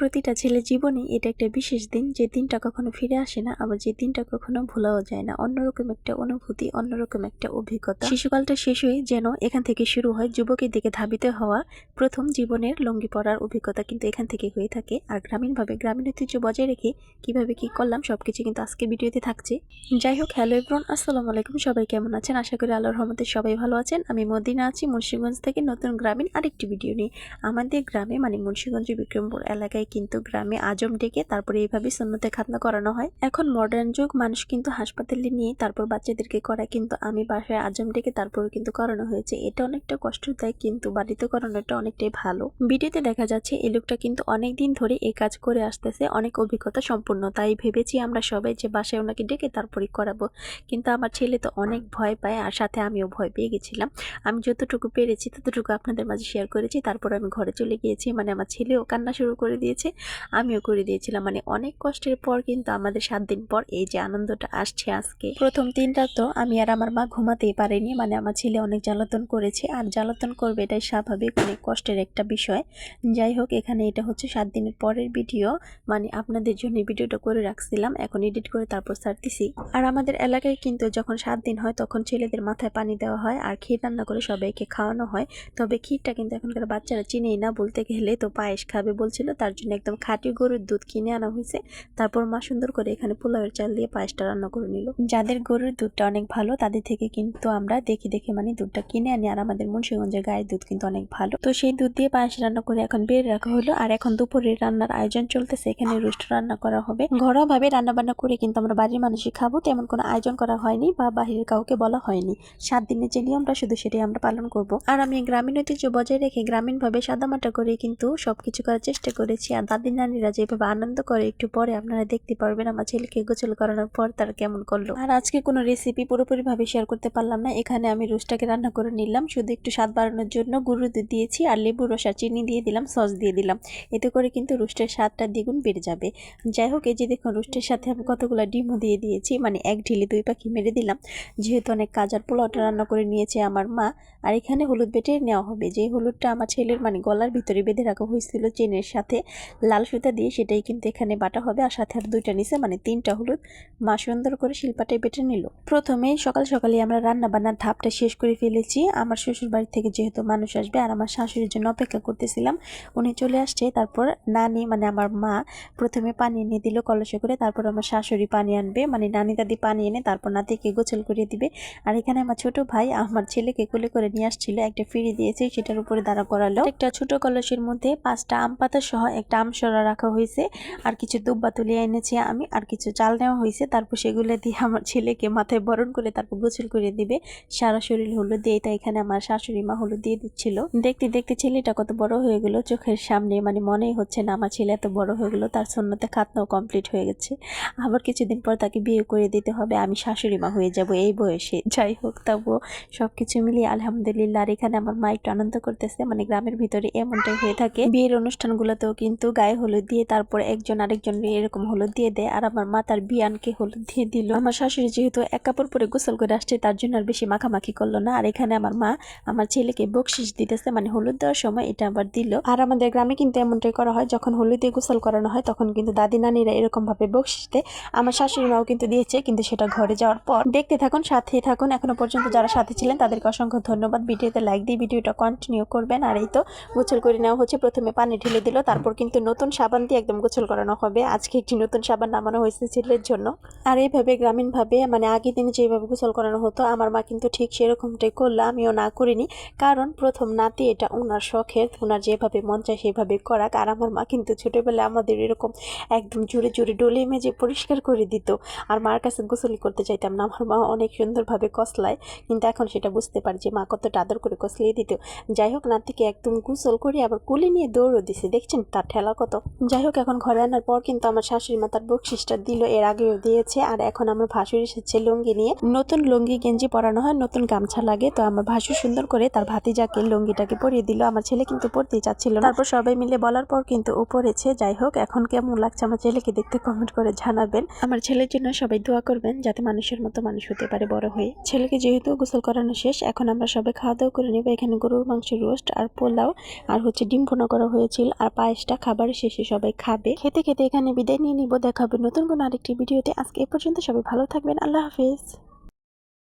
প্রতিটা ছেলে জীবনে এটা একটা বিশেষ দিন, যে দিনটা কখনো ফিরে আসে না, আবার যে দিনটা কখনো ভোলাও যায় না। অন্যরকম একটা অনুভূতি, অন্যরকম একটা অভিজ্ঞতা। শিশুকালটা শেষ হয়ে যেন এখান থেকে শুরু হয় যুবকের দিকে ধাবিত হওয়া প্রথম জীবনের লঙ্গি পড়ার অভিজ্ঞতা কিন্তু এখান থেকে হয়ে থাকে। আর গ্রামীণভাবে গ্রামীণ ঐতিহ্য বজায় রেখে কীভাবে কি করলাম সবকিছু কিন্তু আজকে ভিডিওতে থাকছে। যাই হোক, হ্যালো এভরন আসসালামু আলাইকুম। সবাই কেমন আছেন? আশা করি আল্লাহর রহমতে সবাই ভালো আছেন। আমি মদিনা আছি মুন্সিগঞ্জ থেকে নতুন গ্রামীণ আরেকটি ভিডিও নিয়ে। আমাদের গ্রামে মানে মুন্সিগঞ্জের বিক্রমপুর এলাকায় কিন্তু গ্রামে আজম ডেকে তারপরে এইভাবে সুন্নতে খাতনা করানো হয়। এখন মডার্ন যুগ, মানুষ কিন্তু হাসপাতালে নিয়ে তারপর বাচ্চাদেরকে করায়, কিন্তু আমি বাসায় আজম ডেকে তারপরে কিন্তু করানো হয়েছে। এটা অনেকটা কষ্ট দেয়, কিন্তু বাড়িতে করানোটা অনেকটাই ভালো। ভিডিওতে দেখা যাচ্ছে, এই লোকটা কিন্তু অনেক দিন ধরে এই কাজ করে আসতেছে, অনেক অভিজ্ঞতা সম্পূর্ণ তাই ভেবেছি আমরা সবাই যে বাসায় ওনাকে ডেকে তারপরে করাবো। কিন্তু আমার ছেলে তো অনেক ভয় পায়, আর সাথে আমিও ভয় পেয়ে গেছিলাম। আমি যতটুকু পেরেছি, ততটুকু আপনাদের মাঝে শেয়ার করেছি। তারপর আমি ঘরে চলে গিয়েছি মানে আমার ছেলেও কান্না শুরু করে দিয়েছে। আমিও করে দিয়েছিলাম। মানে অনেক কষ্টের পর কিন্তু আমাদের সাত দিন পর এই যে আনন্দটা আসছে আজকে। প্রথম দিনটা তো আমি আর আমার মা ঘুমাতেই পারিনি। মানে আমার ছেলে অনেক জ্বালাতন করেছে। আর জ্বালাতন করবে এটাই স্বাভাবিক, অনেক কষ্টের একটা বিষয়। যাই হোক, এখানে এটা হচ্ছে সাত দিনের পরের ভিডিও। মানে আপনাদের জন্য ভিডিওটা করে রাখছিলাম। এখন এডিট করে তারপর ছাড়তেছি। আর আমাদের এলাকায় কিন্তু যখন সাত দিন হয়, তখন ছেলেদের মাথায় পানি দেওয়া হয়। আর ক্ষীর রান্না করে সবাইকে খাওয়ানো হয়। তবে ক্ষীরটা কিন্তু এখনকার বাচ্চারা চিনেই না। বলতে গেলে তো পায়েস খাবে বলছিল। তার জন্য একদম খাঁটি গরুর দুধ কিনে আনা হয়েছে। তারপর মা সুন্দর করে এখানে পোলাওয়ের চাল দিয়ে পায়েসটা রান্না করে নিল। যাদের গরুর দুধটা অনেক ভালো, তাদের থেকে কিন্তু আমরা দেখে দেখে মানে দুধটা কিনে আনি। আর আমাদের মুন্সিগঞ্জের গায়ের দুধ কিন্তু অনেক ভালো। তো সেই দুধ দিয়ে পায়েস রান্না করে এখন বের রাখা হলো। আর এখন দুপুরের রান্নার আয়োজন চলতেছে। এখানে রোস্ট রান্না করা হবে। ঘরোয়া ভাবে রান্না বান্না করে কিন্তু আমরা বাড়ির মানুষই খাব। তেমন কোনো আয়োজন করা হয়নি বা বাহিরের কাউকে বলা হয়নি। সাত দিনের যে নিয়মটা, শুধু সেটাই আমরা পালন করব। আর আমি গ্রামীণ ঐতিহ্য বজায় রেখে গ্রামীণ ভাবে সাদামাটা করে কিন্তু সবকিছু করার চেষ্টা করেছি। দাদি নানিরা যেভাবে আনন্দ করে, একটু পরে আপনারা দেখতে পারবেন আমার ছেলেকে গোসল করানোর পর তারা কেমন করল। আর আজকে কোনো রেসিপি পুরোপুরি ভাবে শেয়ার করতে পারলাম না। এখানে আমি রোস্টটাকে রান্না করে নিলাম। শুধু একটু স্বাদ বাড়ানোর জন্য গুঁড়ো দুধ দিয়েছি আর লেবু, রস আর চিনি দিয়ে দিলাম, সস দিয়ে দিলাম। এতে করে কিন্তু রোস্টের স্বাদটা দ্বিগুণ বেড়ে যাবে। যাই হোক, এই যে দেখুন, রোস্টের সাথে আমি কতগুলো ডিমও দিয়ে দিয়েছি। মানে এক ঢিলে দুই পাখি মেরে দিলাম। যেহেতু অনেক কাজার পোলাওটা রান্না করে নিয়েছে আমার মা, আর এখানে হলুদ বেটে নেওয়া হবে। যে হলুদটা আমার ছেলের মানে গলার ভিতরে বেঁধে রাখা হয়েছিল চেনের সাথে লাল সুতা দিয়ে সেটাই কিন্তু এখানে বাটা হবে আর সাথে আর দুইটা নিচে মানে তিনটা হলুদ মা সুন্দর করে শিল্পাটাই বেটে নিল। প্রথমে সকাল সকালে আমরা রান্না বান্নার ধাপটা শেষ করে ফেলেছি। আমার শ্বশুর বাড়ি থেকে যেহেতু মানুষ আসবে আর আমার শাশুড়ির জন্য অপেক্ষা করতেছিলাম, উনি চলে আসছে। তারপর নানি মানে আমার মা প্রথমে পানি এনে দিল কলসে করে, তারপর আমার শাশুড়ি পানি আনবে মানে নানি দাদি পানি এনে তারপর নাতিকে গোছল করিয়ে দিবে। আর এখানে আমার ছোট ভাই আমার ছেলেকে কোলে করে নিয়ে আসছিল, একটা ফিরি দিয়েছে, সেটার উপরে দাঁড়া করালো। একটা ছোট কলসের মধ্যে পাঁচটা আম পাতা সহ একটা আমসরা রাখা হয়েছে, আর কিছু দুব্বা তুলিয়ে এনেছি আমি, আর কিছু চাল নেওয়া হয়েছে, তারপর সেগুলো দিয়ে আমার ছেলেকে মাথায় বরণ করে তারপর গোছল করে দিবে। সারা শরীর হলুদ দিয়ে, তাই এখানে আমার শাশুড়ি মা হলুদ দিয়ে দিচ্ছিল। দেখতে দেখতে ছেলেটা কত বড় হয়ে গেল, চোখের সামনে মানে মনেই হচ্ছে না, আমার ছেলে এত বড় হয়ে গেলো, তার সন্ন্যতে খাতনাও কমপ্লিট হয়ে গেছে। আবার কিছুদিন পর তাকে বিয়ে করে দিতে হবে, আমি শাশুড়ি মা হয়ে যাব এই বয়সে, যাই হোক তবুও সব কিছু মিলিয়ে আলহামদুলিল্লাহ, আর এখানে আমার মা একটু আনন্দ করতেছে মানে গ্রামের ভিতরে এমনটাই হয়ে থাকে। বিয়ের অনুষ্ঠানগুলোতেও কিন্তু গায়ে হলুদ দিয়ে তারপর একজন আরেকজন এরকম হলুদ দিয়ে দেয়। আর আমার মা তার বিয়ানকে হলুদ দিয়ে দিল। আমার শাশুড়ি যেহেতু এক কাপড় পরে গোসল করে আসছে, তার জন্য আর বেশি মাখামাখি করল না। আর এখানে আমার মা আমার ছেলেকে বকশিস দিতেছে মানে হলুদ দেওয়ার সময় এটা আবার দিল। আর আমাদের গ্রামে কিন্তু এমনটাই করা হয়, যখন হলুদে গোসল করানো হয়, তখন কিন্তু দাদি নানিরা এরকম ভাবে বকশিস দেয়। আমার শাশুড়ি মাও কিন্তু দিয়েছে, কিন্তু সেটা ঘরে যাওয়ার পর। দেখতে থাকুন সাথে থাকুন। এখনও পর্যন্ত যারা সাথে ছিলেন, তাদেরকে অসংখ্য ধন্যবাদ। ভিডিওতে লাইক দিয়ে ভিডিওটা কন্টিনিউ করবেন। আর এই তো গোসল করে নেওয়া হচ্ছে, প্রথমে পানি ঢেলে দিল, তারপর কিন্তু নতুন সাবান দিয়ে একদম গোসল করানো হবে। আজকে একটি নতুন সাবান নামানো হয়েছে ছেলের জন্য। আর এইভাবে গ্রামীণভাবে মানে আগের দিনে যেভাবে গোসল করানো হতো, আমার মা কিন্তু ঠিক সেরকমটাই করল, আমিও না করিনি। কারণ প্রথম নাতি এটা ওনার শখের ওনার যেভাবে মন চায় সেভাবে করাক। আর আমার মা কিন্তু ছোটোবেলায় আমাদের এরকম একদম জুড়ে জুড়ে ডলে মেজে পরিষ্কার করে দিত। আর মার কাছে গোসল করতে চাইতাম না, আমার মা অনেক সুন্দরভাবে কসলায় কিন্তু এখন সেটা বুঝতে পারি যে মা কতটা আদর করে কসলিয়ে দিত। যাই হোক, নাতিকে একদম গোসল করে আবার কুলে নিয়ে দৌড়ও দিছে। দেখছেন, তার ঠেলা কত যাই হোক, এখন ঘরে আনার পর কিন্তু আমার শাশুড়ি মা তার বকশিসটা দিল, এর আগেও দিয়েছে, আর এখন আমার ভাসুর এসেছে লুঙ্গি নিয়ে। নতুন লুঙ্গি, গেঞ্জি পরানো হয়, নতুন গামছা লাগে, তো আমার ভাসুর সুন্দর করে তার ভাতিজাকে লুঙ্গিটাকে পরিয়ে দিল। আমার ছেলে কিন্তু পরতেই চাচ্ছিল তারপর সবাই মিলে বলার পর কিন্তু উপরেছে যাই হোক, এখন কেমন লাগছে আমার ছেলেকে দেখতে কমেন্ট করে জানাবেন। আমার ছেলের জন্য সবাই দোয়া করবেন, যাতে মানুষের মতো মানুষ হতে পারে বড় হয়ে। ছেলেকে যেহেতু গোসল করানো শেষ, এখন আমরা সবাই খাওয়া দাওয়া করে নেব। এখানে গরুর মাংসের রোস্ট আর পোলাও, আর হচ্ছে ডিম ভুনা করা হয়েছিল, আর পায়েসটা খাবার শেষে সবাই খাবে। খেতে খেতে এখানে বিদায় নিয়ে নিব। দেখা হবে নতুন কোনো আরেকটি ভিডিওতে। আজকে এ পর্যন্ত সবাই ভালো থাকবেন। আল্লাহ হাফিজ।